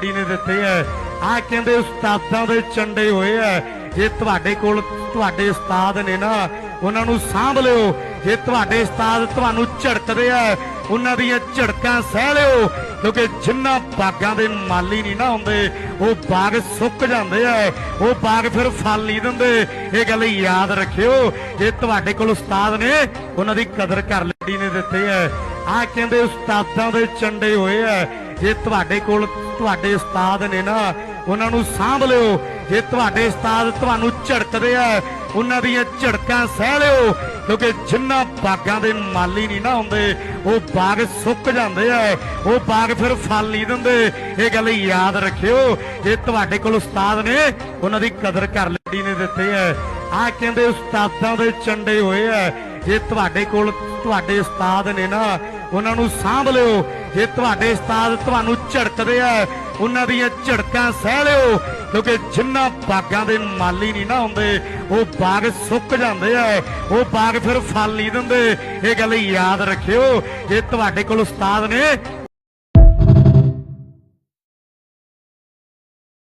D ਨੇ ਦਿੱਤੇ ਐ। ਆ ਕਹਿੰਦੇ ਉਸਤਾਦਾਂ ਦੇ ਚੰਡੇ ਹੋਏ ਐ। ਜੇ ਤੁਹਾਡੇ ਕੋਲ ਤੁਹਾਡੇ ਉਸਤਾਦ ਨੇ ਨਾ, ਉਹਨਾਂ ਨੂੰ ਸਾਂਭ ਲਿਓ। ਜੇ ਤੁਹਾਡੇ ਉਸਤਾਦ ਤੁਹਾਨੂੰ ਝੜਕਦੇ ਐ, ਉਹਨਾਂ ਦੀਆਂ ਝੜਕਾਂ ਸਹਿ ਲਿਓ। ਕਿਉਂਕਿ ਜਿੰਨਾ ਬਾਗਾਂ ਦੇ ਮਾਲੀ ਨਹੀਂ ਨਾ ਹੁੰਦੇ, ਉਹ ਬਾਗ ਸੁੱਕ ਜਾਂਦੇ ਐ। ਉਹ ਬਾਗ ਫਿਰ ਫਲ ਨਹੀਂ ਦਿੰਦੇ। ਇਹ ਗੱਲ ਯਾਦ ਰੱਖਿਓ, ਜੇ ਤੁਹਾਡੇ ਕੋਲ ਉਸਤਾਦ ਨੇ, ਉਹਨਾਂ ਦੀ ਕਦਰ ਕਰ ਲੈਣੀ ਨੇ ਦਿੱਤੇ ਐ। ਆ ਕਹਿੰਦੇ ਉਸਤਾਦਾਂ ਦੇ ਚੰਡੇ ਹੋਏ ਐ। ਜੇ ਤੁਹਾਡੇ ਕੋਲ ਤੁਹਾਡੇ ਉਸਤਾਦ ਨੇ ਨਾ ਉਹਨਾਂ ਨੂੰ ਸਾਂਭ ਲਿਓ। ਜੇ ਤੁਹਾਡੇ ਉਸਤਾਦ ਤੁਹਾਨੂੰ ਝੜਕਦੇ ਆ, ਉਹਨਾਂ ਦੀਆਂ ਝੜਕਾਂ ਸਹਿ ਲਿਓ। ਕਿਉਂਕਿ ਜਿੰਨਾ ਬਾਗਾਂ ਦੇ ਮਾਲੀ ਨਹੀਂ ਨਾ ਹੁੰਦੇ, ਉਹ ਬਾਗ ਸੁੱਕ ਜਾਂਦੇ ਆ। ਉਹ ਬਾਗ ਫਿਰ ਫਲ ਨਹੀਂ ਦਿੰਦੇ। ਇਹ ਗੱਲ ਯਾਦ ਰੱਖਿਓ, ਜੇ ਤੁਹਾਡੇ ਕੋਲ ਉਸਤਾਦ ਨੇ, ਉਹਨਾਂ ਦੀ ਕਦਰ ਕਰ ਲੈਣੀ ਨੇ ਦਿੱਤੇ ਆ। ਆ ਕਹਿੰਦੇ ਉਸਤਾਦਾਂ ਦੇ ਚੰਡੇ ਹੋਏ ਆ। ਜੇ ਤੁਹਾਡੇ ਕੋਲ, ਤੁਹਾਡੇ ਉਸਤਾਦ ਨੇ ਨਾ, ਉਹਨਾਂ ਨੂੰ ਸਾਂਭ ਲਿਓ। ਜੇ ਤੁਹਾਡੇ ਉਸਤਾਦ ਤੁਹਾਨੂੰ ਝੜਕਦੇ ਆ, ਉਹਨਾਂ ਦੀਆਂ ਝੜਕਾਂ ਸਹਿ ਲਿਓ, ਕਿਉਂਕਿ ਜਿੰਨਾ ਬਾਗਾਂ ਦੇ ਮਾਲੀ ਨਹੀਂ ਨਾ ਹੁੰਦੇ, ਉਹ ਬਾਗ ਸੁੱਕ ਜਾਂਦੇ ਆ, ਉਹ ਬਾਗ ਫਿਰ ਫਲ ਨਹੀਂ ਦਿੰਦੇ। ਇਹ ਗੱਲ ਯਾਦ ਰੱਖਿਓ, ਜੇ ਤੁਹਾਡੇ ਕੋਲ ਉਸਤਾਦ ਨੇ